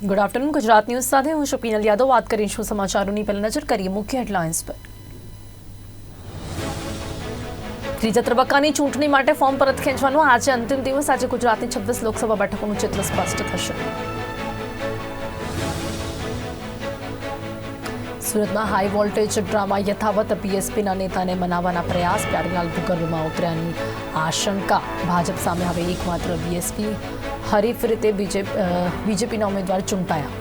Good afternoon Gujarat news સાથે હું છું પીનલ યાદવ. વાત કરીશું સમાચારોની? પહેલા નજર કરીએ મુખ્ય હેડલાઇન્સ પર. ત્રીજા તબક્કાની ચૂંટણી માટે ફોર્મ પરત ખેંચવાનો આજે અંતિમ દિવસ. આજે ગુજરાતની છવ્વીસ લોકસભા બેઠકોનું ચિત્ર સ્પષ્ટ થશે. સુરતમાં હાઈ વોલ્ટેજ ડ્રામા યથાવત બીએસપીના નેતાને મનાવવાના પ્રયાસ. પ્યારીલાલ ભૂગર્ભમાં ઉતર્યાની આશંકા. ભાજપ સામે હવે એકમાત્ર બીએસપી હરીફ રીતે બીજેપીના ઉમેદવાર ચૂંટાયા.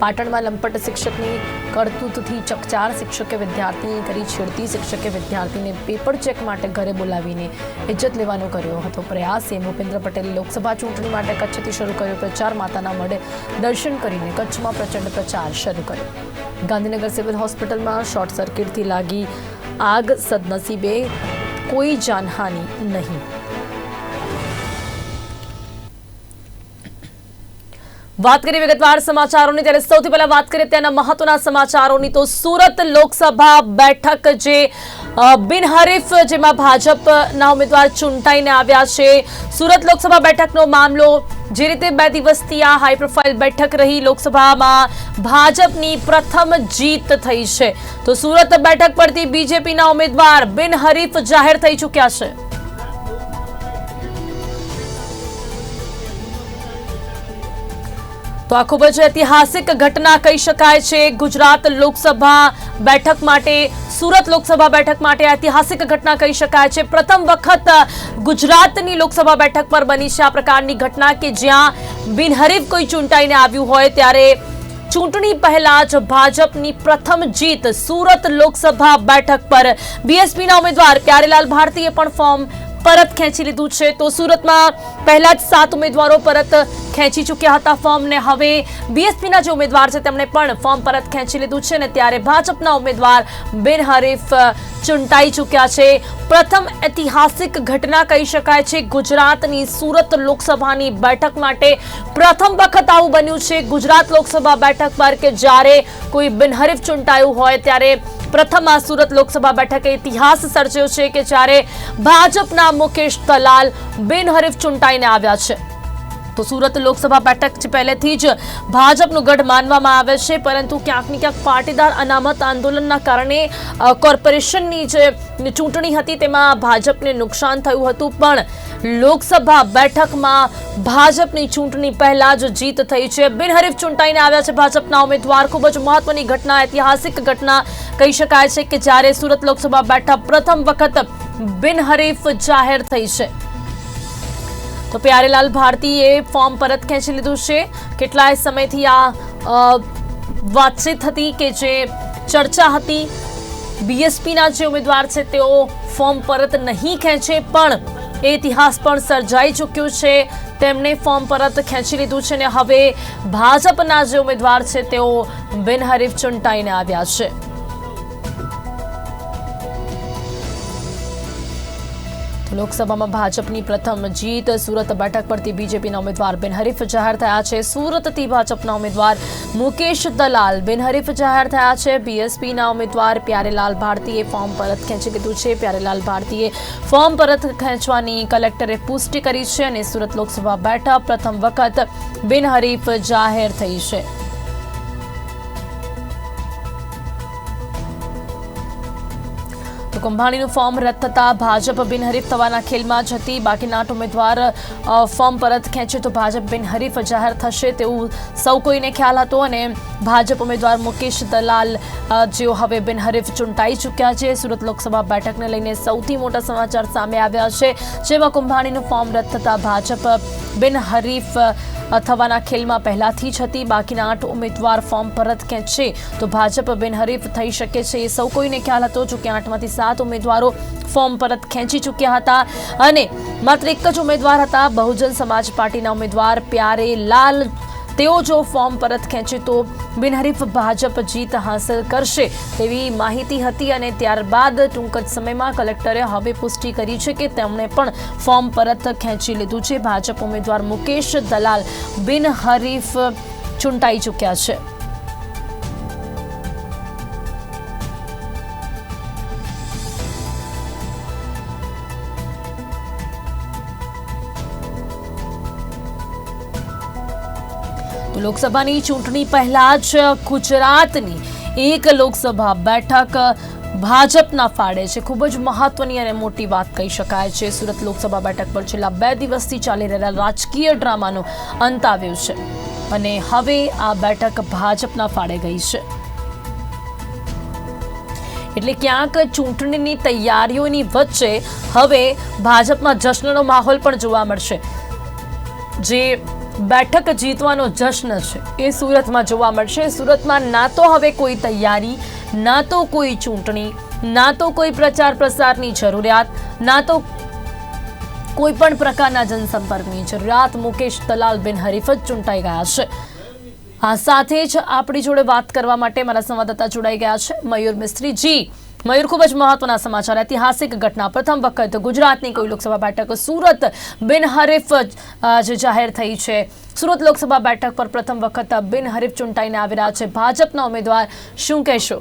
પાટણમાં લંપટ શિક્ષકની કરતૂતથી ચકચાર. શિક્ષકે વિદ્યાર્થીની કરી છેડતી. શિક્ષકે વિદ્યાર્થીને પેપર ચેક માટે ઘરે બોલાવીને ઇજ્જત લેવાનો કર્યો હતો. પ્રયાસ સીએમ ભૂપેન્દ્ર પટેલે લોકસભા ચૂંટણી માટે કચ્છથી શરૂ કર્યો પ્રચાર. માતાના મઢે દર્શન કરીને કચ્છમાં પ્રચંડ પ્રચાર શરૂ કર્યો. ગાંધીનગર સિવિલ હોસ્પિટલમાં શોર્ટ સર્કિટથી લાગી આગ. સદનસીબે કોઈ જાનહાનિ નહીં. વાત કરીએ વિગતવાર સમાચારોની, ત્યારે સૌથી પહેલા વાત કરીએ ત્યાંના મહત્વના સમાચારોની. તો સુરત લોકસભા બેઠક જે બિનહરીફ જેમાં ભાજપના ઉમેદવાર ચૂંટાઈને આવ્યા છે. સુરત લોકસભા બેઠકનો મામલો, જે રીતે બે દિવસથી આ હાઈ પ્રોફાઇલ બેઠક રહી, લોકસભામાં ભાજપની પ્રથમ જીત થઈ છે. તો સુરત બેઠક પરથી બીજેપીના ઉમેદવાર બિનહરીફ જાહેર થઈ ચૂક્યા છે. તો આ ખૂબ જ ઐતિહાસિક ઘટના કહી શકાય છે. ગુજરાત લોકસભા બેઠક માટે, સુરત લોકસભા બેઠક માટે ઐતિહાસિક ઘટના કહી શકાય છે. પ્રથમ વખત ગુજરાતની લોકસભા બેઠક પર બની છે આ પ્રકારની ઘટના કે જ્યાં બિનહરીફ કોઈ ચૂંટાઈને આવ્યું હોય ત્યારે ચૂંટણી પહેલા જ ભાજપની પ્રથમ જીત સુરત લોકસભા બેઠક પર. બીએસપીના ઉમેદવાર પ્યારેલાલ ભારતીએ પણ ફોર્મ પરત ખેંચી લીધું છે. તો સુરતમાં પહેલા જ સાત ઉમેદવારો પરત ખેંચી ચૂક્યા હતા ફોર્મને. હવે બીએસપીના જે ઉમેદવાર છે, તેમણે પણ ફોર્મ પરત ખેંચી લીધું છે અને ત્યારે ભાજપના ઉમેદવાર બિનહરીફ ચૂંટાઈ ચૂક્યા છે. પ્રથમ ઐતિહાસિક ઘટના કહી શકાય છે, ગુજરાતની સુરત લોકસભાની બેઠક માટે. પ્રથમ વખત આવું બન્યું છે, ગુજરાત લોકસભા બેઠક પર કે જ્યારે કોઈ બિનહરીફ ચૂંટાયું હોય, ત્યારે પ્રથમ આ સુરત લોકસભા બેઠકે ઇતિહાસ સર્જ્યો છે કે જ્યારે ભાજપના મુકેશ દલાલ બિનહરીફ ચૂંટાઈને આવ્યા છે. તો સુરત લોકસભા બેઠક પહેલેથી જ ભાજપનું ગઢ માનવામાં આવે છે, પરંતુ ક્યાંક ને ક્યાંક પાટીદાર અનામત આંદોલનના કારણે કોર્પોરેશનની જે ચૂંટણી હતી તેમાં ભાજપને નુકસાન થયું હતું, પણ લોકસભા બેઠકમાં ભાજપની ચૂંટણી પહેલા જ જીત થઈ છે. બિનહરીફ ચૂંટાઈને આવ્યા છે ભાજપના ઉમેદવાર. ખૂબ જ મહત્વની ઘટના, ઐતિહાસિક ઘટના કહી શકાય છે કે જ્યારે સુરત લોકસભા બેઠક પ્રથમ વખત બિનહરીફ જાહેર થઈ છે. તો પ્યારેલાલ ભારતીએ ફોર્મ પરત ખેંચી લીધું છે. કેટલાય સમયથી આ વાતચીત હતી કે જે ચર્ચા હતી. બીએસપીના જે ઉમેદવાર છે તેઓ ફોર્મ પરત નહીં ખેંચે, પણ એ ઇતિહાસ પણ સર્જાઈ ચૂક્યો છે. તેમણે ફોર્મ પરત ખેંચી લીધું છે અને હવે ભાજપના જે ઉમેદવાર છે તેઓ બિનહરીફ ચૂંટાઈને આવ્યા છે. લોકસભામાં ભાજપની પ્રથમ જીત, સુરત બેઠક પરથી બીજેપીના ઉમેદવાર બિનહરીફ જાહેર થયા છે. સુરતથી ભાજપના ઉમેદવાર મુકેશ દલાલ બિનહરીફ જાહેર થયા છે. બીએસપીના ઉમેદવાર પ્યારેલાલ ભારતીએ ફોર્મ પરત ખેંચી લીધું છે. પ્યારેલાલ ભારતીએ ફોર્મ પરત ખેંચવાની કલેક્ટરે પુષ્ટિ કરી છે અને સુરત લોકસભા બેઠક પ્રથમ વખત બિનહરીફ જાહેર થઈ છે. કુંભાણીનું ફોર્મ રદ થતાં ભાજપ બિનહરીફ થવાના ખેલમાં હતી બાકીના આઠ ઉમેદવાર ફોર્મ પરત ખેંચે તો ભાજપ બિનહરીફ જાહેર થશે તેવું સૌ કોઈને ખ્યાલ હતો અને ભાજપ ઉમેદવાર મુકેશ દલાલ જેઓ હવે બિનહરીફ ચૂંટાઈ ચૂક્યા છે. સુરત લોકસભા બેઠકને લઈને સૌથી મોટા સમાચાર સામે આવ્યા છે, જેમાં કુંભાણીનું ફોર્મ રદ થતાં ભાજપ બિનહરીફ થવાના ખેલમાં પહેલાથી જ હતી. બાકીના આઠ ઉમેદવાર ફોર્મ પરત ખેંચશે તો ભાજપ બિનહરીફ થઈ શકે છે એ સૌ કોઈને ખ્યાલ હતો જો કે આઠમાંથી સાત ઉમેદવારો ફોર્મ પરત ખેંચી ચૂક્યા હતા અને માત્ર એક જ ઉમેદવાર હતા. બહુજન સમાજ પાર્ટીના ઉમેદવાર પ્યારે લાલ, તેઓ જો ફોર્મ પરત ખેંચે તો બિનહરીફ ભાજપ જીત હાંસલ કરશે તેવી માહિતી હતી અને ત્યારબાદ ટૂંક જ સમયમાં કલેક્ટરે હવે પુષ્ટિ કરી છે કે તેમણે પણ ફોર્મ પરત ખેંચી લીધું છે. ભાજપ ઉમેદવાર મુકેશ દલાલ બિનહરીફ ચૂંટાઈ ચૂક્યા છે. લોકસભાની ચૂંટણી પહેલા જ ગુજરાતની એક લોકસભા બેઠક ભાજપના ફાળે છે. ખૂબ જ મહત્વની અને મોટી વાત કહી શકાય છે. સુરત લોકસભા બેઠક પર છેલ્લા બે દિવસથી ચાલી રહેલા રાજકીય ડ્રામાનો અંત આવ્યો છે અને હવે આ બેઠક ભાજપના ફાળે ગઈ છે. એટલે ક્યાંક ચૂંટણીની તૈયારીઓની વચ્ચે હવે ભાજપમાં જશ્નનો માહોલ પણ જોવા મળશે. જે બેઠક જીતવાનો જશ્ન છે. એ સુરતમાં જોવા મળશે. સુરતમાં ના તો હવે કોઈ તૈયારી, ના તો કોઈ ચૂંટણી, ના તો કોઈ પ્રચાર પ્રસારની જરૂરિયાત, ના તો કોઈ પણ પ્રકારના જનસંપર્કની જરૂરિયાત. મુકેશ દલાલ બિન હરીફ જ ચૂંટાઈ ગયા છે. આ સાથે જ આપણી જોડે વાત કરવા માટે મારા સંવાદદાતા જોડાઈ ગયા છે. મયુર મિસ્ત્રી જી મયુર, ખૂબ જ મહત્વના સમાચાર. ઐતિહાસિક ઘટના. પ્રથમ વખત ગુજરાતની કોઈ લોકસભા બેઠક સુરત બિનહરીફ જાહેર થઈ છે. સુરત લોકસભા બેઠક પર પ્રથમ વખત બિનહરીફ ચૂંટાઈને આવી રહ્યા છે. ભાજપના ઉમેદવાર શું કહેશો?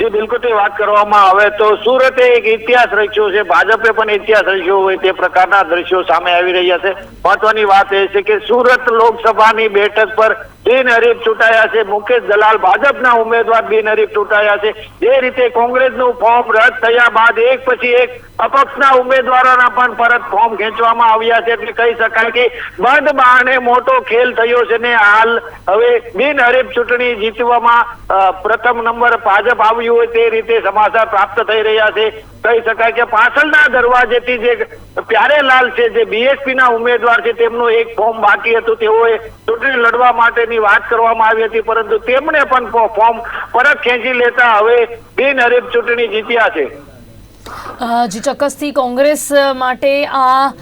જી બિલકુલ તે વાત કરવામાં આવે તો સુરતે એક ઇતિહાસ રચ્યો છે. ભાજપે પણ ઇતિહાસ રચ્યો હોય તે પ્રકારના દ્રશ્યો સામે આવી રહ્યા છે. મહત્વની વાત એ છે કે સુરત લોકસભાની બેઠક પર બિનહરીફ ચૂંટાયા છે. મુકેશ દલાલ ભાજપના ઉમેદવાર બિનહરીફ ચૂંટાયા છે. જે રીતે કોંગ્રેસનું ફોર્મ રદ થયા બાદ એક પછી એક અપક્ષના ઉમેદવારોના પણ પરત ફોર્મ ખેંચવામાં આવ્યા છે એટલે કહી શકાય કે બંધ બહાને મોટો ખેલ થયો છે ને હાલ હવે બિનહરીફ ચૂંટણી જીતવામાં પ્રથમ નંબર ભાજપ આવ્યું હોય તે રીતે સમાચાર પ્રાપ્ત થઈ રહ્યા છે. કહી શકાય કે પાછળના દરવાજેથી જે પ્યારેલાલ છે, જે બીએસપી ના ઉમેદવાર છે, તેમનું એક ફોર્મ બાકી હતું, તેઓએ ચૂંટણી લડવા માટેની વાત કરવામાં આવી હતી, પરંતુ તેમણે પણ ફોર્મ પરત ખેંચી લેતા હવે બિનહરીફ ચૂંટણી જીત્યા છે. જી, ચોક્કસથી કોંગ્રેસ માટે આ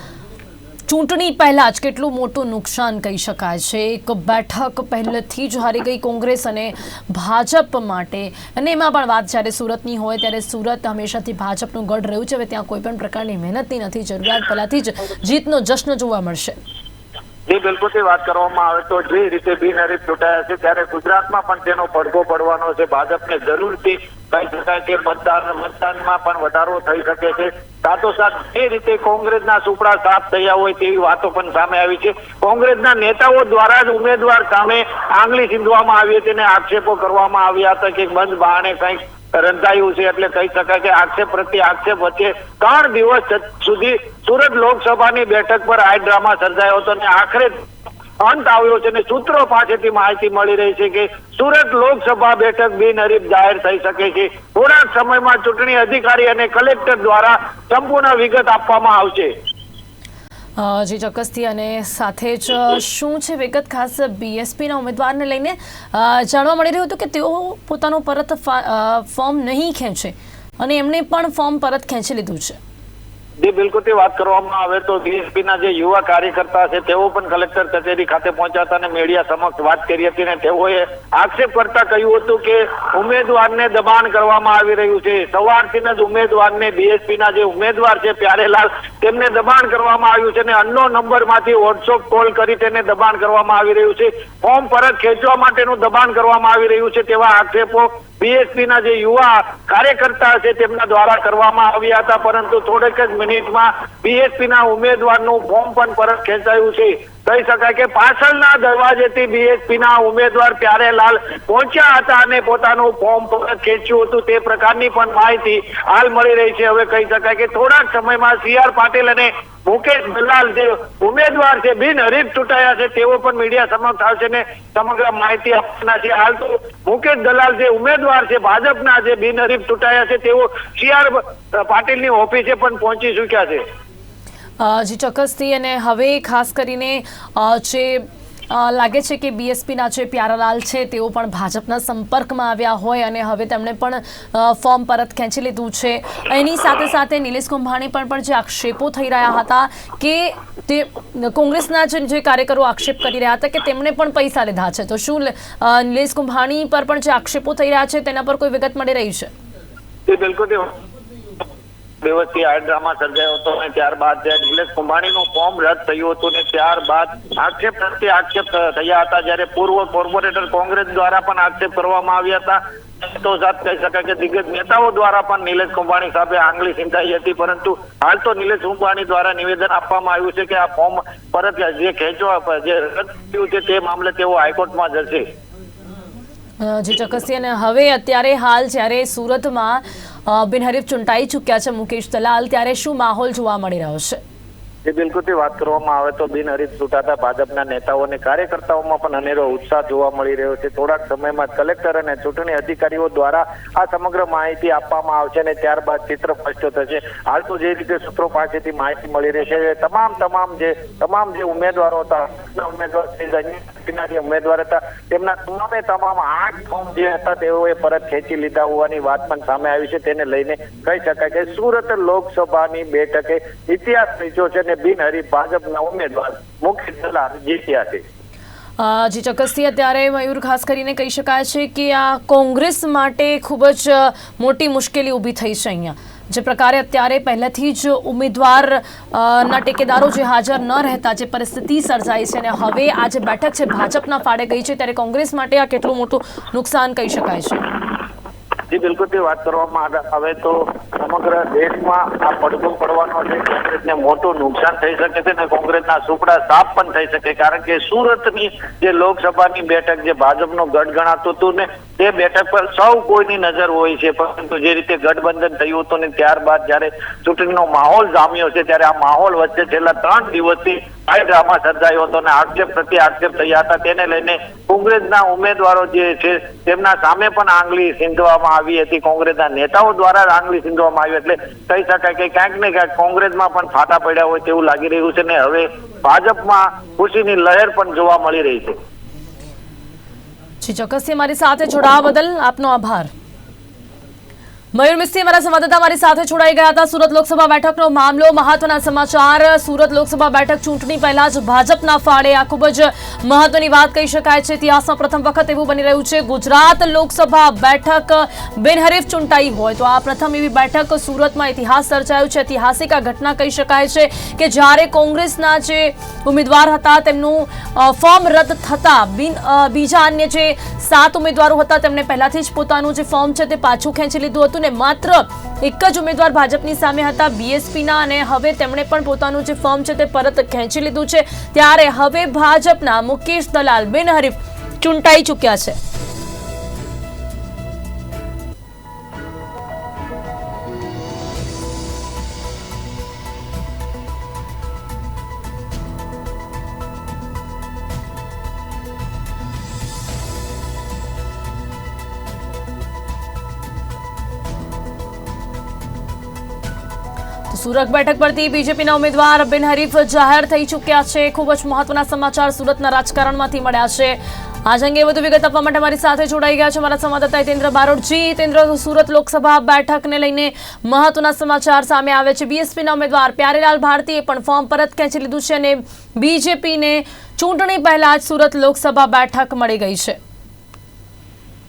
ચૂંટણી પહેલાં જ કેટલું મોટું નુકસાન કહી શકાય છે. એક બેઠક પહેલેથી જ હારી ગઈ કોંગ્રેસ અને ભાજપ માટે. અને એમાં પણ વાત જ્યારે સુરતની હોય ત્યારે સુરત હંમેશાથી ભાજપનું ગઢ રહ્યું છે. હવે ત્યાં કોઈ પણ પ્રકારની મહેનતની નથી, જરૂરિયાત પહેલાથી જ જીતનો જશ્ન જોવા મળશે. જે બિલકુલથી વાત કરવામાં આવે તો જે રીતે બિનહરીફ ચૂંટાયા છે, ત્યારે ગુજરાતમાં પણ તેનો પડઘો પડવાનો છે. ભાજપને જરૂરથી કહી શકાય કે મતદાર મતદાનમાં પણ વધારો થઈ શકે છે. સાથોસાથ એ રીતે કોંગ્રેસના સુપડા સાફ થયા હોય તેવી વાતો પણ સામે આવી છે. કોંગ્રેસના નેતાઓ દ્વારા જ ઉમેદવાર સામે આંગળી ચીંધવામાં આવી હતી અને આક્ષેપો કરવામાં આવ્યા હતા કે બંધ બહાણે કંઈક રંધાયું છે એટલે કહી શકાય કે આક્ષેપ પ્રત્યે આક્ષેપ વચ્ચે ત્રણ દિવસ સુધી સુરત લોકસભાની બેઠક પર આ ડ્રામા સર્જાયો હતો અને આખરે અંત આવ્યો છે અને સૂત્રો પાસેથી માહિતી મળી રહી છે કે સુરત લોકસભા બેઠક બિનહરીફ જાહેર થઈ શકે છે. થોડાક સમયમાં ચૂંટણી અધિકારી અને કલેક્ટર દ્વારા સંપૂર્ણ વિગત આપવામાં આવશે. જી, ચોક્કસથી. અને સાથે જ શું છે વિગત? ખાસ બીએસપીના ઉમેદવારને લઈને જાણવા મળી રહ્યું હતું કે તેઓ પોતાનું પરત ફોર્મ નહીં ખેંચે અને એમણે પણ ફોર્મ પરત ખેંચી લીધું છે. જે બિલકુલ તે વાત કરવામાં આવે તો BSP ના જે યુવા કાર્યકર્તા છે, તેઓ પણ કલેક્ટર કચેરી ખાતે પહોંચ્યા હતા અને મીડિયા સમક્ષ વાત કરી હતી ને તેઓએ આક્ષેપ કરતા કહ્યું હતું કે ઉમેદવારને દબાણ કરવામાં આવી રહ્યું છે. સવારથી જ ઉમેદવારને બીએસપી ના જે ઉમેદવાર છે, પ્યારેલાલ, તેમને દબાણ કરવામાં આવ્યું છે અને અન્નો નંબરમાંથી વોટ્સઅપ કોલ કરી તેને દબાણ કરવામાં આવી રહ્યું છે. ફોર્મ પરત ખેંચવા માટેનું દબાણ કરવામાં આવી રહ્યું છે તેવા આક્ષેપો બીએસપી ના જે યુવા કાર્યકર્તા છે, તેમના દ્વારા કરવામાં આવ્યા હતા. પરંતુ થોડેક જ મિનિટમાં બીએસપી ના ઉમેદવારનું ફોર્મ પણ પરત ખેંચાયું છે. કહી શકાય કે પાછળના દરવાજેથી બીએસપી ના ઉમેદવાર પ્યારેલાલ પહોંચ્યા હતા અને પોતાનું ફોર્મ ખેંચ્યું હતું. તે પ્રકારની પણ માહિતી હાલ મળી રહી છે. હવે કહી શકાય કે થોડાક સમયમાં સી આર પાટીલ અને મુકેશ દલાલ જે ઉમેદવાર છે બિનહરીફ ચૂંટાયા છે, તેઓ પણ મીડિયા સમક્ષ આવશે ને સમગ્ર માહિતી આપવાના છે. હાલ તો મુકેશ દલાલ જે ઉમેદવાર છે, ભાજપના જે બિનહરીફ ચૂંટાયા છે, તેઓ સી આર પાટીલની ઓફિસે પણ પહોંચી ચૂક્યા છે. જી ચોક્કસથી અને હવે ખાસ કરીને જે લાગે છે કે બીએસપીના જે પ્યારાલાલ છે, તેઓ પણ ભાજપના સંપર્કમાં આવ્યા હોય અને હવે તેમણે પણ ફોર્મ પરત ખેંચી લીધું છે. એની સાથે સાથે નિલેશ કુંભાણી પર પણ જે આક્ષેપો થઈ રહ્યા હતા કે તે કોંગ્રેસના જે કાર્યકરો આક્ષેપ કરી રહ્યા હતા કે તેમણે પણ પૈસા લીધા છે. તો શું નિલેશ કુંભાણી પર પણ જે આક્ષેપો થઈ રહ્યા છે, તેના પર કોઈ વિગત મળી રહી છે? બિલકુલ દિવસથી આ સર્જાયો હતો અને ત્યારબાદ નિલેશ કુંભાણીનું ફોર્મ રદ થયું હતું ને ત્યારબાદ આક્ષેપ પ્રત્યે આક્ષેપ થયા હતા. જ્યારે પૂર્વ કોર્પોરેટર કોંગ્રેસ દ્વારા પણ આક્ષેપ કરવામાં આવ્યા હતા. તો સાથ કહી શકાય કે દિગ્ગજ નેતાઓ દ્વારા પણ નિલેશ કુંભાણી સામે આંગળી સિંધાઈ હતી. પરંતુ હાલ તો નિલેશ કુંભાણી દ્વારા નિવેદન આપવામાં આવ્યું છે કે આ ફોર્મ પરત જે ખેંચવા, જે રદ થયું છે તે મામલે તેઓ હાઈકોર્ટમાં જશે. જી ચોક્કસથી અને હવે અત્યારે હાલ જ્યારે સુરતમાં બિનહરીફ ચૂંટાઈ ચૂક્યા છે મુકેશ દલાલ, ત્યારે શું માહોલ જોવા મળી રહ્યો છે? જે બિલકુલથી વાત કરવામાં આવે તો બિનહરીફ ચૂંટાતા ભાજપના નેતાઓ અને કાર્યકર્તાઓમાં પણ અનેરો ઉત્સાહ જોવા મળી રહ્યો છે. થોડાક સમયમાં કલેક્ટર અને ચૂંટણી અધિકારીઓ દ્વારા આ સમગ્ર માહિતી આપવામાં આવશે અને ત્યારબાદ ચિત્ર સ્પષ્ટ થશે. હાલ તો જે રીતે સૂત્રો પાસેથી માહિતી મળી રહી છે તમામ તમામ જે તમામ જે ઉમેદવારો હતા ઉમેદવાર ઉમેદવાર હતા, તેમના તમામે તમામ આઠ ફોર્મ જે હતા તેઓએ પરત ખેંચી લીધા હોવાની વાત પણ સામે આવી છે. તેને લઈને કહી શકાય કે સુરત લોકસભાની બેઠકે ઇતિહાસ રચ્યો છે અને બિનહરીફ ભાજપના ઉમેદવાર મુખ્ય દલાલ જીત્યા છે. જી, ચોક્કસથી અત્યારે મયુર ખાસ કરીને કહી શકાય છે કે આ કોંગ્રેસ માટે ખૂબ જ મોટી મુશ્કેલી ઊભી થઈ છે અહીંયા. જે પ્રકારે અત્યારે પહેલેથી જ ઉમેદવાર ના ટેકેદારો જે હાજર ન રહેતા, જે પરિસ્થિતિ સર્જાઈ છે અને હવે આ જે બેઠક છે ભાજપના ફાળે ગઈ છે, ત્યારે કોંગ્રેસ માટે આ કેટલું મોટું નુકસાન કહી શકાય છે? જી, બિલકુલ તે વાત કરવામાં આવે- તો સમગ્ર દેશમાં આ પડઘો પડવાનો છે. કોંગ્રેસને મોટું નુકસાન થઈ શકે છે અને કોંગ્રેસના સુપડા સાફ પણ થઈ શકે કારણ કે સુરતની જે લોકસભાની બેઠક જે ભાજપનું ગઢ ગણાતું હતું ને, તે બેઠક પર સૌ કોઈની નજર હોય છે. પરંતુ જે રીતે ગઠબંધન થયું હતું ને ત્યારબાદ જ્યારે ચૂંટણીનો માહોલ જામ્યો છે, ત્યારે આ માહોલ વચ્ચે છેલ્લા ત્રણ દિવસથી આ ડ્રામા સર્જાયો હતો અને આક્ષેપ પ્રત્યે આક્ષેપ થયા હતા. તેને લઈને કોંગ્રેસના ઉમેદવારો જે છે, તેમના સામે પણ આંગળી સીંધવામાં આવી હતી કોંગ્રેસના નેતાઓ દ્વારા આંગળી સીંધવામાં આવી એટલે કહી શકાય કે ક્યાંક ને ક્યાંક કોંગ્રેસમાં પણ ફાટા પડ્યા હોય તેવું લાગી રહ્યું છે ને હવે ભાજપમાં ખુશીની લહેર પણ જોવા મળી રહી છે. ચોક્કસથી મારી સાથે જોડાવા બદલ આપનો આભાર. મયુર મિસ્ત્રી, અમારા સંવાદદાતા અમારી સાથે જોડાઈ ગયા હતા. સુરત લોકસભા બેઠકનો મામલો, મહત્વના સમાચાર. સુરત લોકસભા બેઠક ચૂંટણી પહેલા જ ભાજપના ફાળે આ ખૂબ જ મહત્વની વાત કહી શકાય છે. ઇતિહાસમાં પ્રથમ વખત એવું બની રહ્યું છે. ગુજરાત લોકસભા બેઠક બિનહરીફ ચૂંટાઈ હોય તો આ પ્રથમ એવી બેઠક સુરતમાં ઇતિહાસ સર્જાયો છે. ઐતિહાસિક આ ઘટના કહી શકાય છે કે જ્યારે કોંગ્રેસના જે ઉમેદવાર હતા, તેમનું ફોર્મ રદ થતાં બિન બીજા અન્ય જે સાત ઉમેદવારો હતા તેમણે પહેલાથી જ પોતાનું જે ફોર્મ છે તે પાછું ખેંચી લીધું હતું. ને માત્ર એક જ ઉમેદવાર ભાજપની સામે હતા. બીએસપીના અને હવે તેમણે પણ પોતાનું જે ફોર્મ છે તે પરત ખેંચી લીધું છે. ત્યારે હવે ભાજપના મુકેશ દલાલ, બિનહરીફ ચૂંટાઈ ચૂક્યા છે. સુરત બેઠક પરથી બીજેપીના ઉમેદવાર બિનહરીફ જાહેર થઈ ચૂક્યા છે. ખૂબ જ મહત્વના સમાચાર સુરતના રાજકારણમાંથી મળ્યા છે. આજ અંગે વધુ વિગત આપવા માટે મારી સાથે જોડાઈ ગયા છે મારા સંવાદદાતા હિતેન્દ્ર બારોટજી હિતેન્દ્ર, સુરત લોકસભા બેઠકને લઈને મહત્વના સમાચાર સામે આવે છે. બીએસપીના ઉમેદવાર પ્યારેલાલ ભારતીએ પણ ફોર્મ પરત ખેંચી લીધું છે અને બીજેપીને ચૂંટણી પહેલા જ સુરત લોકસભા બેઠક મળી ગઈ છે.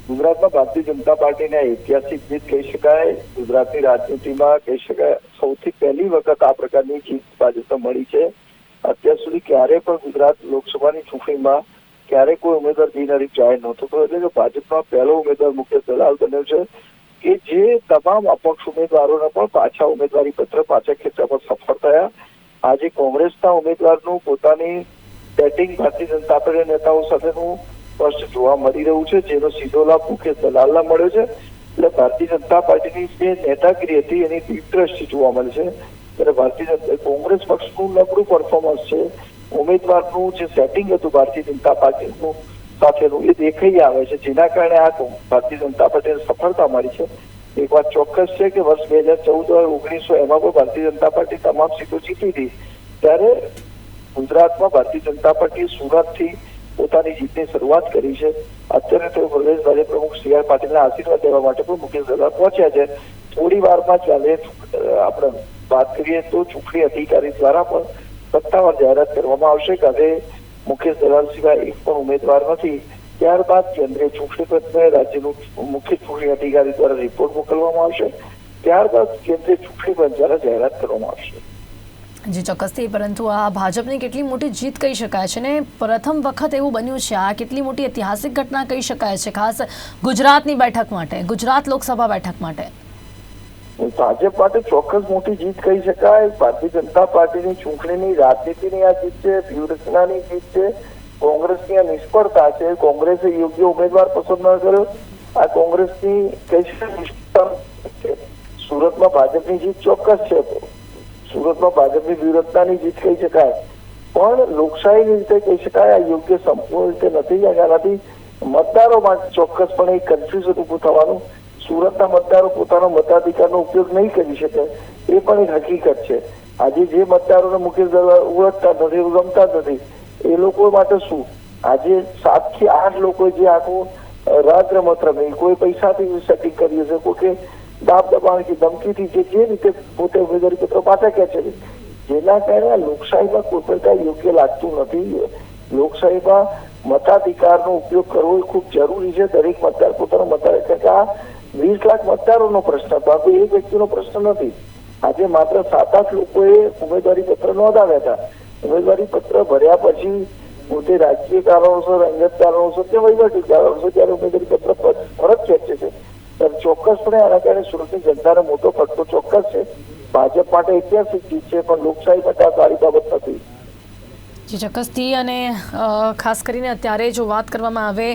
ગુજરાતમાં ભારતીય જનતા પાર્ટીને ઐતિહાસિક જીત કહી શકાય, ગુજરાતની રાજનીતિમાં કહી શકાય. સૌથી પહેલી વખત આ પ્રકારની જીત ભાજપને મળી છે. અત્યાર સુધી ક્યારે પણ ગુજરાત લોકસભાની ચૂંટણીમાં ક્યારે કોઈ ઉમેદવાર બિનહરીફ જાહેર નહોતો થયો એટલે કે ભાજપમાં પહેલો ઉમેદવાર મુખ્ય દલાલ બન્યો છે, કે જે તમામ અપક્ષ ઉમેદવારોને પણ પાછા ઉમેદવારી પત્ર પાછા પર સફળ થયા. આજે કોંગ્રેસના ઉમેદવારનું પોતાની બેટિંગ ભારતીય જનતા પાર્ટી નેતાઓ સાથેનું સ્પષ્ટ જોવા મળી રહ્યું છે, જેનો સીધો લાભ મુકેશ દલાલને મળ્યો છે. એટલે ભારતીય જનતા પાર્ટીની જે નેતાગીરી હતી, એની ડીપ જોવા મળે છે. ત્યારે ભારતીય જનતા, કોંગ્રેસ પક્ષનું નબળું પરફોર્મન્સ છે. ઉમેદવારનું જે સેટિંગ હતું ભારતીય જનતા પાર્ટીનું સાથેનું, એ દેખાઈ આવે છે. જેના કારણે આ ભારતીય જનતા પાર્ટીને સફળતા મળી છે. એક વાત ચોક્કસ છે કે વર્ષ બે હજાર ચૌદ ઓગણીસો એમાં પણ ભારતીય જનતા પાર્ટી તમામ સીટો જીતી હતી. ત્યારે ગુજરાતમાં ભારતીય જનતા પાર્ટી સુરતથી પોતાની જીતની શરૂઆત કરી છે. અત્યારે તો પ્રદેશ ભાજપ પ્રમુખ સી આર પાટીલના આશીર્વાદ લેવા માટે પણ મુકેશ દલાલ પહોંચ્યા છે. થોડી વારમાં કાલે આપણે વાત કરીએ તો ચૂંટણી અધિકારી દ્વારા પણ સત્તાવાર જાહેરાત કરવામાં આવશે. કે મુખ્ય દલાલ સિવાય એક પણ ઉમેદવાર નથી. ત્યારબાદ કેન્દ્રીય ચૂંટણી પંચને રાજ્યનું મુખ્ય ચૂંટણી અધિકારી દ્વારા રિપોર્ટ મોકલવામાં આવશે. ત્યારબાદ કેન્દ્રીય ચૂંટણી પંચ દ્વારા જાહેરાત કરવામાં આવશે. જી, ચોક્કસથી. પરંતુ આ ભાજપની કેટલી મોટી જીત કહી શકાય છે ને? પ્રથમ વખત એવું બન્યું છે, આ કેટલી મોટી ઐતિહાસિક ઘટના કહી શકાય છે, ખાસ ગુજરાતની બેઠક માટે, ગુજરાત લોકસભા બેઠક માટે? ભાજપ માટે ચોક્કસ મોટી જીત કહી શકાય. ભારતીય જનતા પાર્ટીની ચૂંટણીની, રાજનીતિની આ જીત છે, વ્યૂહરચનાની જીત છે, કોંગ્રેસની આ નિષ્ફળતા છે. કોંગ્રેસે યોગ્ય ઉમેદવાર પસંદ ન કર્યો. આ કોંગ્રેસની કહી શકાય સુરતમાં ભાજપની જીત ચોક્કસ છે. સુરતમાં ભાજપની વ્યૂહરચનાની જીત કહી શકાય. પણ લોકશાહીની રીતે કહી શકાય, આ યોગ્ય સંપૂર્ણ રીતે નથી. આનાથી મતદારો માટે ચોક્કસપણે એક કન્ફ્યુઝન ઉભું થવાનું. સુરતના મતદારો પોતાનો મતાધિકારનો ઉપયોગ નહીં કરી શકે, એ પણ એક હકીકત છે. આજે જે મતદારોને મુકેશ દરબાર ઓળખતા નથી ગમતા નથી, એ લોકો માટે શું? આજે સાતથી આઠ લોકો જે આખું રાત રમત રમે. કોઈ પૈસાથી સેટિંગ કરી હશે, કોઈ દાબ દબાણથી ધમકીથી જે જે રીતે પોતે ઉમેદવારી પત્રો પાછા ખેંચે છે, જેના કારણે લોકશાહીમાં કાંઈ યોગ્ય લાગતું નથી. લોકશાહીમાં મતાધિકારનો ઉપયોગ કરવો એ ખૂબ જરૂરી છે. દરેક મતદાર પોતાનો મતાધિકાર કે આ વીસ લાખ મતદારોનો પ્રશ્ન હતો. આ એક વ્યક્તિનો પ્રશ્ન નથી. આજે માત્ર સાત આઠ લોકોએ ઉમેદવારી પત્ર નોંધાવ્યા હતા. ઉમેદવારી પત્ર ભર્યા પછી પોતે રાજકીય કારણોસર, અંગત કારણોસર કે વહીવટી કારણોસર ત્યારે ઉમેદવારી પત્ર પર- પરત ખેંચે છે. ચોક્કસપણે આના કારણે સુરતની જનતાનો મોટો પડતો ચોક્કસ છે. ભાજપ માટે ઐતિહાસિક જીત છે, પણ લોકશાહી માટે આ સારી બાબત નથી. જી ચોક્કસથી અને ખાસ કરીને અત્યારે જો વાત કરવામાં આવે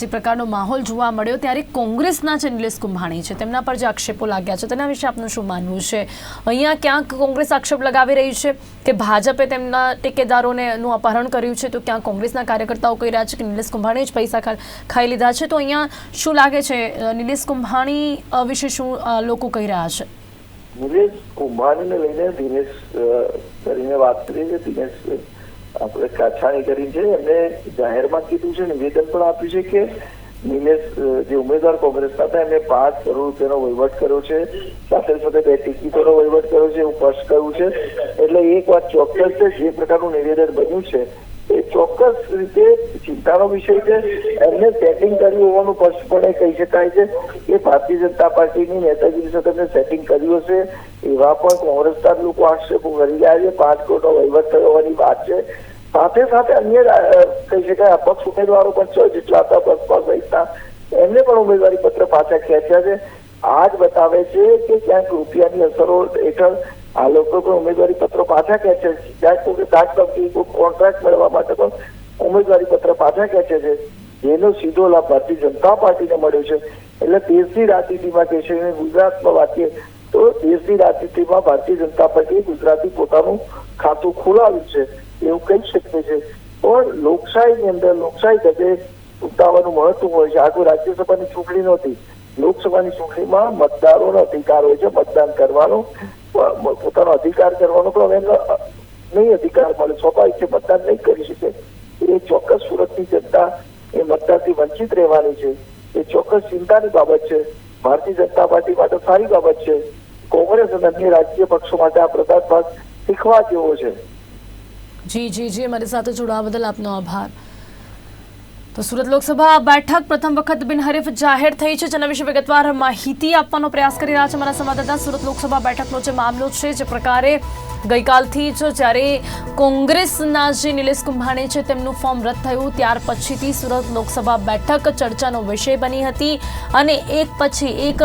જે પ્રકારનો માહોલ જોવા મળ્યો, ત્યારે કોંગ્રેસના જે નિલેશ કુંભાણી છે. તેમના પર જે આક્ષેપો લાગ્યા છે, તેના વિશે આપનું શું માનવું છે? અહીંયા ક્યાંક કોંગ્રેસ આક્ષેપ લગાવી રહી છે કે ભાજપે તેમના ટેકેદારોને નું અપહરણ કર્યું છે, તો ક્યાં કોંગ્રેસના કાર્યકર્તાઓ કહી રહ્યા છે કે નિલેશ કુંભાણીએ જ પૈસા ખાઈ લીધા છે. તો અહીંયા શું લાગે છે? નિલેશ કુંભાણી વિશે શું લોકો કહી રહ્યા છે? નિલેશ કુંભાણીને લઈને દિનેશ કરીને વાત કરીએ છે. દિનેશ આપણે કાછાણી કરી છે. એમને જાહેરમાં કીધું છે નિવેદન પણ આપ્યું છે કે નિમેશ જે ઉમેદવાર કોંગ્રેસના હતા, એમને પાંચ કરોડ રૂપિયાનો વહીવટ કર્યો છે. સાથે સાથે બે ટિકિટોનો વહીવટ કર્યો છે, એવું સ્પષ્ટ કર્યું છે. એટલે એક વાત ચોક્કસ છે, જે પ્રકારનું નિવેદન બન્યું છે એ ચોક્કસ રીતે ચિંતાનો વિષય છે. એમને સેટિંગ કર્યું હોવાનું સ્પષ્ટપણે કહી શકાય છે કે ભારતીય જનતા પાર્ટીની નેતાગીરી સાથે એમને સેટિંગ કર્યું હશે. એવા પણ કોંગ્રેસના લોકો આક્ષેપો કરી રહ્યા છે. પાંચ કરોડનો વહીવટ થયો હોવાની વાત છે. સાથે સાથે અન્ય કહી શકાય, અપક્ષ ઉમેદવારો પણ છે, જેટલા હતા બસપા સહિતના. એમને પણ ઉમેદવારી પત્ર પાછા ખેંચ્યા છે. આ જ બતાવે છે કે ક્યાંક રૂપિયાની અસરો હેઠળ આ લોકો પણ ઉમેદવારી પત્રો પાછા ખેંચે છે. ક્યાંક દાગ ધમકી કોઈ કોન્ટ્રાક્ટ મેળવવા માટે પણ ઉમેદવારી પત્ર પાછા ખેંચે છે જેનો સીધો લાભ ભારતીય જનતા પાર્ટીને મળ્યો છે. એટલે દેશની રાજનીતિમાં કહે છે ગુજરાતમાં વાંચીએ તો દેશની રાજનીતિમાં ભારતીય જનતા પાર્ટીએ ગુજરાતી પોતાનું ખાતું ખોલાવ્યું છે. એવું કહી શકીએ છે. પણ લોકશાહીની અંદર લોકશાહી ગજે ઉતાવવાનું મહત્વ હોય છે. આગળ રાજ્યસભાની ચૂંટણી નહોતી. લોકસભાની ચૂંટણીમાં મતદારોનો અધિકાર હોય છે. મતદાન કરવાનો પોતાનો અધિકાર કરવાનો પણ એમનો નહીં અધિકાર મળે, સ્વાભાવિક છે, મતદાન નહીં કરી શકે. એ ચોક્કસ સુરતની જનતા, એ મતદાનથી વંચિત રહેવાની છે. એ ચોક્કસ ચિંતાની બાબત છે. ભારતીય જનતા પાર્ટી માટે સારી બાબત છે. કોંગ્રેસ અને અન્ય રાજકીય પક્ષો માટે આ પ્રદાર્થ શીખવા જેવો છે. જી જી જી. અમારી સાથે જોડાવા બદલ આપનો આભાર. તો સુરત લોકસભા બેઠક પ્રથમ વખત બિનહરીફ જાહેર થઈ છે, જેના વિશે વિગતવાર માહિતી આપવાનો પ્રયાસ કરી રહ્યા છે મારા સંવાદદાતા. સુરત લોકસભા બેઠકનો જે મામલો છે, જે પ્રકારે ગઈકાલથી જ જ્યારે કોંગ્રેસના જે નિલેશ કુંભાણી છે, તેમનું ફોર્મ રદ થયું, ત્યાર પછીથી સુરત લોકસભા બેઠક ચર્ચાનો વિષય બની હતી અને એક પછી એક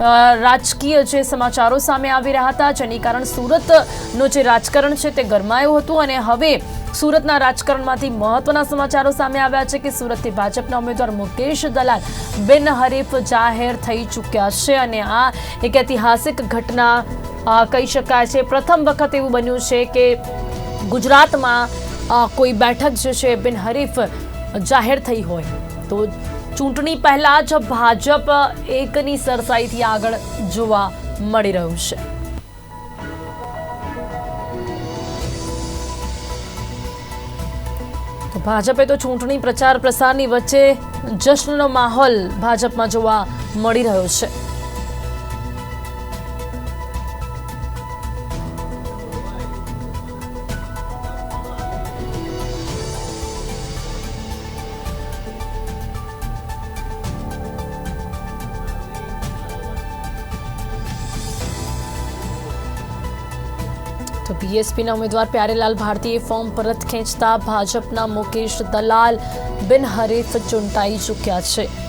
રાજકીય જે સમાચારો સામે આવી રહ્યા હતા, જેની કારણ સુરતનું જે રાજકારણ છે તે ગરમાયું હતું અને હવે સુરતના રાજકારણમાંથી મહત્વના સમાચારો સામે આવ્યા છે કે સુરતથી ભાજપના ઉમેદવાર મુકેશ દલાલ બિનહરીફ જાહેર થઈ ચૂક્યા છે અને આ એક ઐતિહાસિક ઘટના કહી શકાય છે. પ્રથમ વખત એવું બન્યું છે કે ગુજરાતમાં કોઈ બેઠક જે છે બિનહરીફ જાહેર થઈ હોય. તો ચૂંટણી પહેલા જ ભાજપ એકની સરસાઈથી આગળ જોવા મળી રહ્યું છે. તો ભાજપે તો ચૂંટણી પ્રચાર પ્રસારની વચ્ચે જશ્નનો માહોલ ભાજપમાં જોવા મળી રહ્યો છે. બીએસપીના ઉમેદવાર પ્યારેલાલ ભારતીએ ફોર્મ પરત ખેંચતા ભાજપના મુકેશ દલાલ બિનહરીફ ચૂંટાઈ ચૂક્યા છે.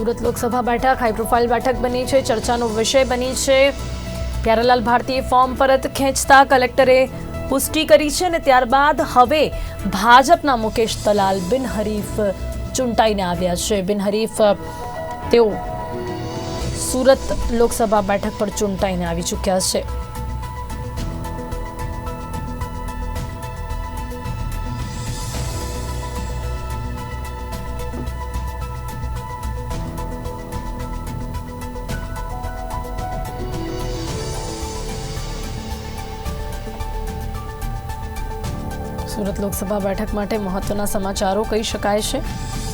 સુરત લોકસભા બેઠક હાઈ પ્રોફાઇલ બેઠક બની છે. ચર્ચાનો વિષય બની છે. પ્યારાલાલ ભારતીએ ફોર્મ પરત ખેંચતા કલેક્ટરે પુષ્ટિ કરી છે અને ત્યારબાદ હવે ભાજપના મુકેશ દલાલ બિનહરીફ ચૂંટાઈને આવ્યા છે. બિનહરીફ તેઓ સુરત લોકસભા બેઠક પર ચૂંટાઈને આવી ચૂક્યા છે. સુરત બેઠક માટે મહત્વના સમાચારો કહી શકાય છે.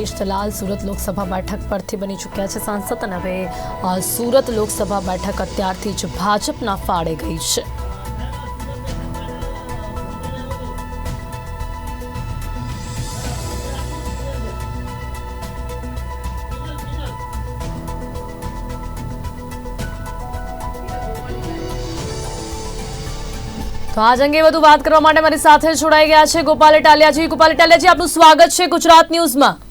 મુકેશ સુરત લોકસભા બેઠક પરથી બની ચૂક્યા છે સાંસદ અને હવે સુરત લોકસભા બેઠક અત્યારથી જ ભાજપના ફાળે ગઈ છે. આજ અંગે વધુ વાત કરવા માટે મારી સાથે જોડાઈ ગયા છે ગોપાલ ઇટાલિયાજી ગોપાલ ઇટાલિયાજી આપનું સ્વાગત છે ગુજરાત ન્યૂઝમાં.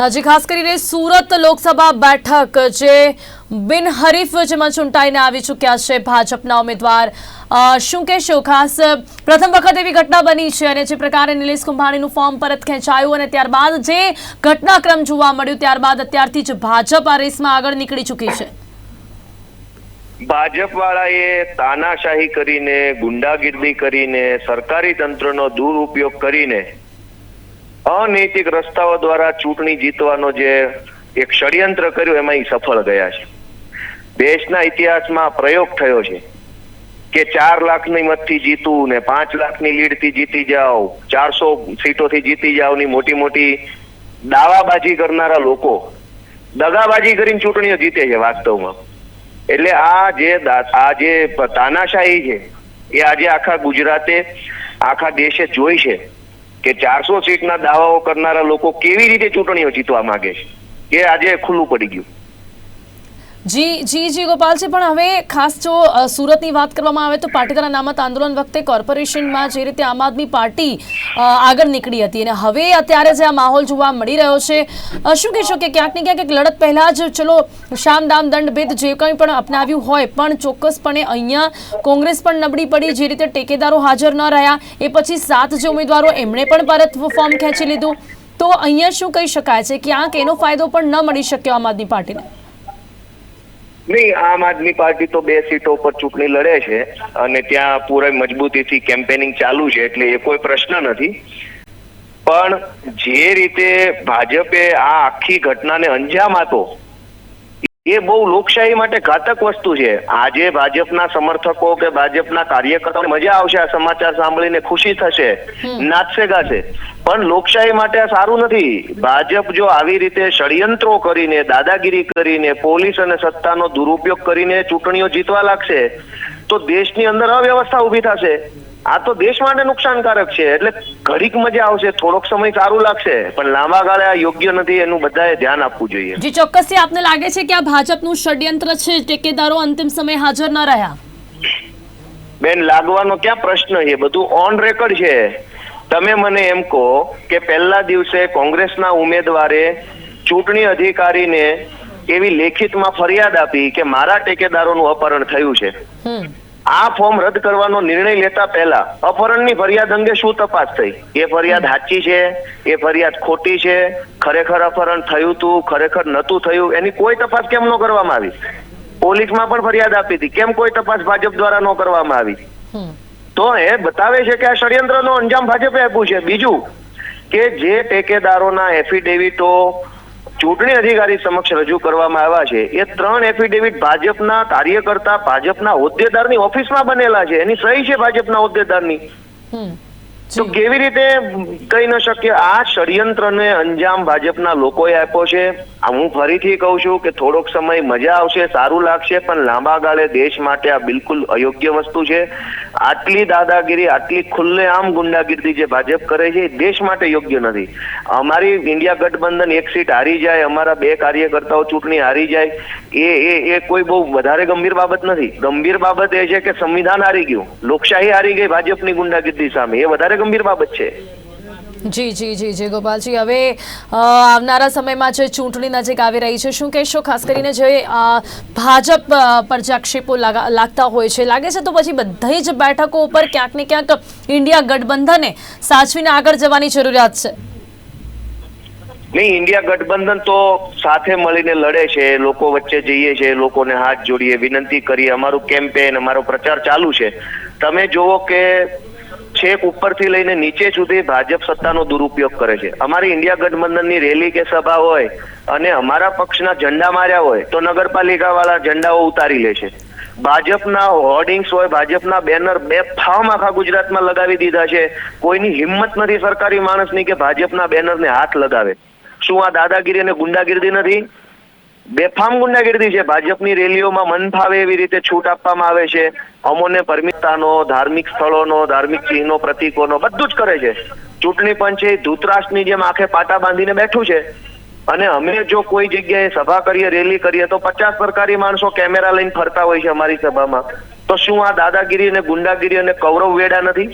હજી ખાસ કરીને સુરત લોકસભા બેઠક જે બિનહરીફ જેમાં ચૂંટાઈને આવી ચૂક્યા છે ભાજપના ઉમેદવાર. શું કહેશો ખાસ? પ્રથમ વખત એવી ઘટના બની છે અને જે પ્રકારે નિલેશ કુંભાણીનું ફોર્મ પરત ખેંચાયું અને ત્યારબાદ જે ઘટનાક્રમ જોવા મળ્યું, ત્યારબાદ અત્યારથી જ ભાજપ આ રેસમાં આગળ નીકળી ચૂકી છે. ભાજપ વાળાએ તાનાશાહી કરીને, ગુંડાગીર્દી કરીને, સરકારી તંત્રનો દુરુપયોગ કરીને અનૈતિક રસ્તાઓ દ્વારા ચૂંટણી જીતવાનો જે એક ષડયંત્ર કર્યું, એમાં ઈ સફળ ગયા છે. દેશના ઇતિહાસમાં પ્રયોગ થયો છે કે ચાર લાખની મતથી જીતવું ને પાંચ લાખની લીડથી જીતી જાઓ, ચારસો સીટોથી જીતી જાઓ ની મોટી મોટી દાવાબાજી કરનારા લોકો દગાબાજી કરીને ચૂંટણીઓ જીતે છે વાસ્તવમાં. એટલે આ જે આ જે તાનાશાહી છે, એ આજે આખા ગુજરાતે, આખા દેશે જોઈ છે. કે ચારસો સીટના દાવાઓ કરનારા લોકો કેવી રીતે ચૂંટણીઓ જીતવા માંગે છે? એ આજે ખુલ્લું પડી ગયું. જી જી જી ગોપાલજી પણ હવે ખાસ જો સુરતની વાત કરવામાં આવે તો પાટીદાર અનામત આંદોલન વખતે કોર્પોરેશનમાં જે રીતે આમ આદમી પાર્ટી આગળ નીકળી હતી અને હવે અત્યારે જે આ માહોલ જોવા મળી રહ્યો છે શું કહેશો કે ક્યાંક ને ક્યાંક લડત પહેલાં જ, ચલો, શામ, દામ, દંડ ભેદ જે કંઈ પણ અપનાવ્યું હોય, પણ ચોક્કસપણે અહીંયા કોંગ્રેસ પણ નબળી પડી, જે રીતે ટેકેદારો હાજર ન રહ્યા, એ પછી સાત જે ઉમેદવારો એમણે પણ પરત ફોર્મ ખેંચી લીધું. તો અહીંયા શું કહી શકાય છે? ક્યાંક એનો ફાયદો પણ ન મળી શક્યો આમ આદમી પાર્ટીને? નહીં, આમ આદમી પાર્ટી તો બે સીટો પર ચૂંટણી લડે છે અને ત્યાં પૂરા મજબૂતીથી કેમ્પેનિંગ ચાલુ છે એટલે એ કોઈ પ્રશ્ન નથી. પણ જે રીતે ભાજપે આ આખી ઘટનાને અંજામ આપ્યો એ બહુ લોકશાહી માટે ઘાતક વસ્તુ છે. આજે ભાજપના સમર્થકો કે ભાજપના કાર્યકરો મજા આવશે આ સમાચાર સાંભળીને ખુશી થશે નાચશે ગાશે. પણ લોકશાહી માટે આ સારું નથી. ભાજપ જો આવી રીતે ષડયંત્રો કરીને દાદાગીરી કરીને પોલીસ અને સત્તાનો દુરુપયોગ કરીને ચૂંટણીઓ જીતવા લાગશે તો દેશની અંદર અવ્યવસ્થા ઊભી થશે. આ તો દેશ માટે નુકસાનકારક છે એટલે ઘડીક મજા આવશે થોડોક સમય સારું લાગશે પણ લાંબા ગાળે આ યોગ્ય નથી એનું બધાએ ધ્યાન આપવું જોઈએ. જી ચોક્કસથી આપને લાગે છે કે આ ભાજપનું ષડયંત્ર છે ટેકેદારો અંતિમ સમય હાજર ન રહ્યા? બેન લાગવાનો ક્યાં પ્રશ્ન છે? બધું ઓન રેકોર્ડ છે. તમે મને એમ કહો કે પહેલા દિવસે કોંગ્રેસના ઉમેદવારે ચૂંટણી અધિકારીને એવી લેખિતમાં ફરિયાદ આપી કે મારા ટેકેદારોનું અપહરણ થયું છે. આ ફોર્મ રદ કરવાનો નિર્ણય લેતા પહેલા અપહરણની ફરિયાદ અંગે શું તપાસ થઈ? એ ફરિયાદ સાચી છે? એ ફરિયાદ ખોટી છે? ખરેખર અપહરણ થયું તું? ખરેખર નતું થયું? એની કોઈ તપાસ કેમ ન કરવામાં આવી? પોલીસમાં પણ ફરિયાદ આપી હતી. કેમ કોઈ તપાસ ભાજપ દ્વારા ન કરવામાં આવી? તો એ બતાવે છે કે આ ષડયંત્રનો અંજામ ભાજપે આપ્યું છે. બીજું કે જે ટેકેદારોના એફિડેવિટો ચૂંટણી અધિકારી સમક્ષ રજૂ કરવામાં આવ્યા છે. એ ત્રણ એફિડેવિટ ભાજપના કાર્યકર્તા ભાજપના હોદ્દેદારની ઓફિસમાં બનેલા છે. એની સહી છે ભાજપના હોદ્દેદારની. તો કેવી રીતે કહી ન શકીએ? આ ષડયંત્રને અંજામ ભાજપના લોકોએ આપ્યો છે. હું ફરીથી કહું છું કે થોડોક સમય મજા આવશે, સારું લાગશે, પણ લાંબા ગાળે દેશ માટે આ બિલકુલ અયોગ્ય વસ્તુ છે. આટલી દાદાગીરી, આટલી ખુલ્લેઆમ ગુંડાગીરી જે ભાજપ કરે છે, એ દેશ માટે યોગ્ય નથી. અમારી ઇન્ડિયા ગઠબંધન એક સીટ હારી જાય, અમારા બે કાર્યકર્તાઓ ચૂંટણી હારી જાય, એ એ એ કોઈ બહુ વધારે ગંભીર બાબત નથી. ગંભીર બાબત એ છે કે સંવિધાન હારી ગયું, લોકશાહી હારી ગઈ ભાજપની ગુંડાગીરી સામે, એ વધારે ગંભીર બાબત છે. જી જી જી જી, ગોપાલજી. હવે આવનારા સમયમાં જે ચૂંટણી નજીક આવી રહી છે, શું કહેશો? ખાસ કરીને જે ભાજપ પ્રજાક્ષેપો પર જે લાગતા હોય છે, લાગે છે તો પછી બધી જ બેઠકો ઉપર ક્યાંક ને ક્યાંક ઇન્ડિયા ગઠબંધને સાચવીને આગળ જવાની જરૂરિયાત છે. નહીં, ઇન્ડિયા ગઠબંધન તો સાથે મળીને લડે છે, લોકો વચ્ચે જઈએ છે, લોકોને હાથ જોડીએ, વિનંતી કરીએ, અમારું કેમ્પેન, અમારો પ્રચાર ચાલુ છે. તમે જુઓ કે છેક ઉપરથી લઈને નીચે સુધી ભાજપ સત્તાનો દુરુપયોગ કરે છે. અમારી ઇન્ડિયા ગઠબંધનની રેલી કે સભા હોય અને અમારા પક્ષના ઝંડા માર્યા હોય તો નગરપાલિકા વાળા ઝંડાઓ ઉતારી લે છે. ભાજપના હોર્ડિંગ્સ હોય, ભાજપના બેનર બે ફામ આખા ગુજરાતમાં લગાવી દીધા છે. કોઈની હિંમત નથી સરકારી માણસની કે ભાજપના બેનરને હાથ લગાવે. શું આ દાદાગીરી અને ગુંડાગીરી નથી? બેફામ ગુંડાગીરી છે. ભાજપની રેલીઓમાં મન ફાવે એવી રીતે છૂટ આપવામાં આવે છે. અમોને પરમિતતાનો, ધાર્મિક સ્થળોનો, ધાર્મિક ચિહ્નો, પ્રતીકોનો બધું જ કરે છે. ચૂંટણી પંચે ધૂતરાષ્ટ્રની જેમ આંખે પાટા બાંધીને બેઠું છે. અને અમે જો કોઈ જગ્યાએ સભા કરીએ, રેલી કરીએ, તો પચાસ સરકારી માણસો કેમેરા લઈને ફરતા હોય છે અમારી સભામાં. તો શું આ દાદાગીરી અને ગુંડાગીરી અને કૌરવ વેડા નથી?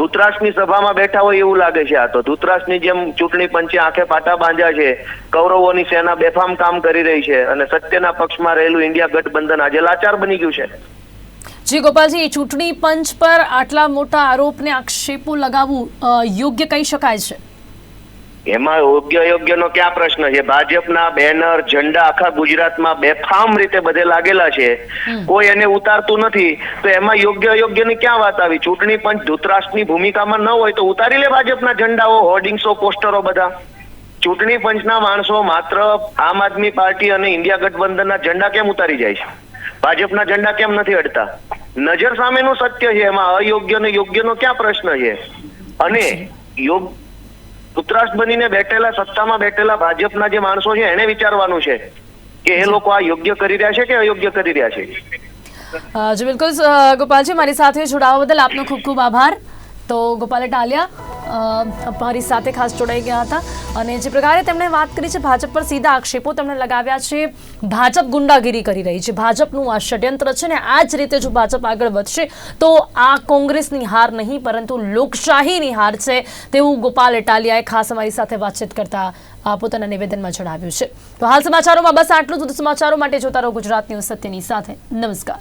ધૂતરાષ્ટ્રની સભામાં બેઠા હોય એવું લાગે છે આ તો. ધૂતરાષ્ટ્રની જેમ ચૂંટણી પંચે આંખે પાટા બાંધ્યા છે, કૌરવોની સેના બેફામ કામ કરી રહી છે અને સત્યના પક્ષમાં રહેલું ઇન્ડિયા ગઠબંધન આજે લાચાર બની ગયું છે. જી ગોપાલજી, ચૂંટણી પંચ પર આટલા મોટા આરોપને આક્ષેપો લગાવવું યોગ્ય કહી શકાય છે? એમાં યોગ્ય યોગ્યનો ક્યાં પ્રશ્ન છે? ભાજપના બેનર ઝંડા આખા ગુજરાતમાં બેફામ રીતે બધે લાગેલા છે. કોઈ એને ઉતારતું નથી. તો એમાં યોગ્ય અયોગ્યની ક્યાં વાત આવી? ચૂંટણી પંચ ધૂતરાષ્ટ્રની ભૂમિકામાં ન હોય તો ઉતારી લે ભાજપના ઝંડાઓ હોર્ડિંગ્સો પોસ્ટરો બધા. ચૂંટણી પંચના માણસો માત્ર આમ આદમી પાર્ટી અને ઇન્ડિયા ગઠબંધનના ઝંડા કેમ ઉતારી જાય છે? ભાજપના ઝંડા કેમ નથી અડતા? નજર સામેનું સત્ય છે એમાં અયોગ્ય ને યોગ્યનો ક્યાં પ્રશ્ન છે? અને યોગ ઉત્તરાષ્ટ્ર બનીને બેઠેલા સત્તામાં બેઠેલા ભાજપના જે માણસો છે એને વિચારવાનું છે કે એ લોકો આ યોગ્ય કરી રહ્યા છે કે અયોગ્ય કરી રહ્યા છે? જી બિલકુલ ગોપાલજી મારી સાથે જોડાવા બદલ આપનો ખૂબ ખૂબ આભાર. તો ગોપાલ ટાલિયા અમારી સાથે ખાસ જોડાઈ ગયા હતા. અને જે પ્રકારે તેમણે વાત કરી છે, ભાજપ પર સીધા આક્ષેપો તેમણે લગાવ્યા છે, ભાજપ ગુંડાગીરી કરી રહી છે. ભાજપનું આ ષડયંત્ર છે ને, આ જ રીતે જો ભાજપ આગળ વધશે, તો આ કોંગ્રેસની હાર નહીં, પરંતુ લોકશાહીની હાર છે તેવું ગોપાલ અટાલિયાએ ખાસ અમારી સાથે વાતચીત કરતા પોતાના નિવેદનમાં જણાવ્યું છે. તો હાલ સમાચારોમાં બસ આટલું જ. સમાચારો માટે જોતા રહો ગુજરાત ન્યૂઝ સત્યની સાથે. નમસ્કાર.